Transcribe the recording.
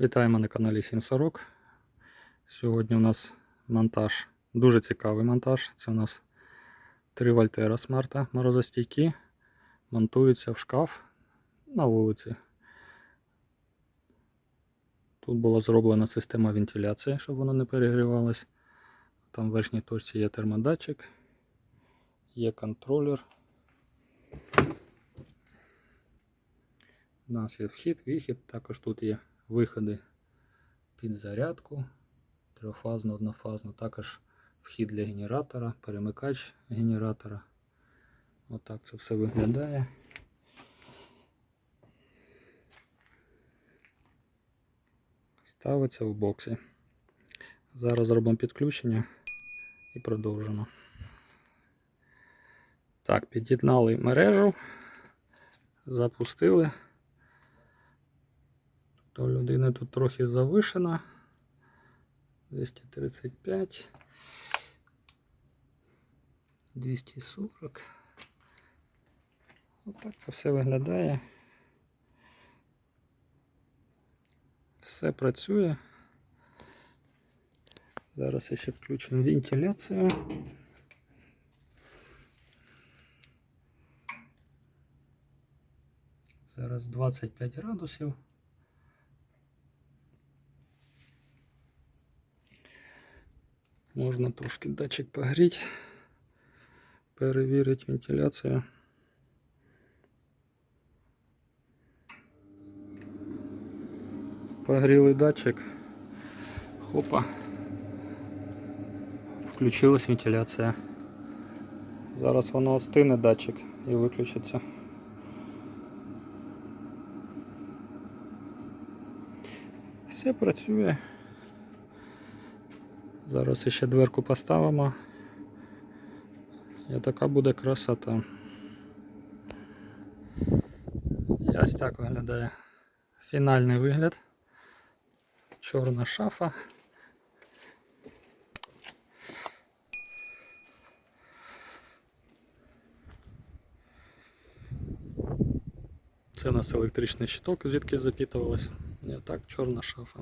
Вітаємо на каналі 740. Сьогодні у нас монтаж, дуже цікавий монтаж. Це у нас 3 вольтера смарта морозостійкі. Монтуються в шкаф на вулиці. Тут була зроблена система вентиляції, щоб воно не перегрівалось. Там в верхній точці є термодатчик, є контролер. У нас є вхід, вихід, також тут є виходи під зарядку, трьохфазну, однофазну, також вхід для генератора, перемикач генератора. Отак це все виглядає. Ставиться в боксі. Зараз зробимо підключення і продовжимо. Так, під'єднали мережу, запустили. То у тут трохи завишена. 235. 240. Отак це все виглядає. Все працює. Зараз ще включимо вентиляцію. Зараз 25 градусів. Можна трошки датчик погріти, перевірити вентиляцію. Погріли датчик. Хопа. Включилась вентиляція. Зараз воно остине датчик і виключиться. Все працює. Зараз ще дверку поставимо. І така буде красота. І ось так виглядає фінальний вигляд. Чорна шафа. Це у нас електричний щиток, звідки запітувалось. І так, чорна шафа.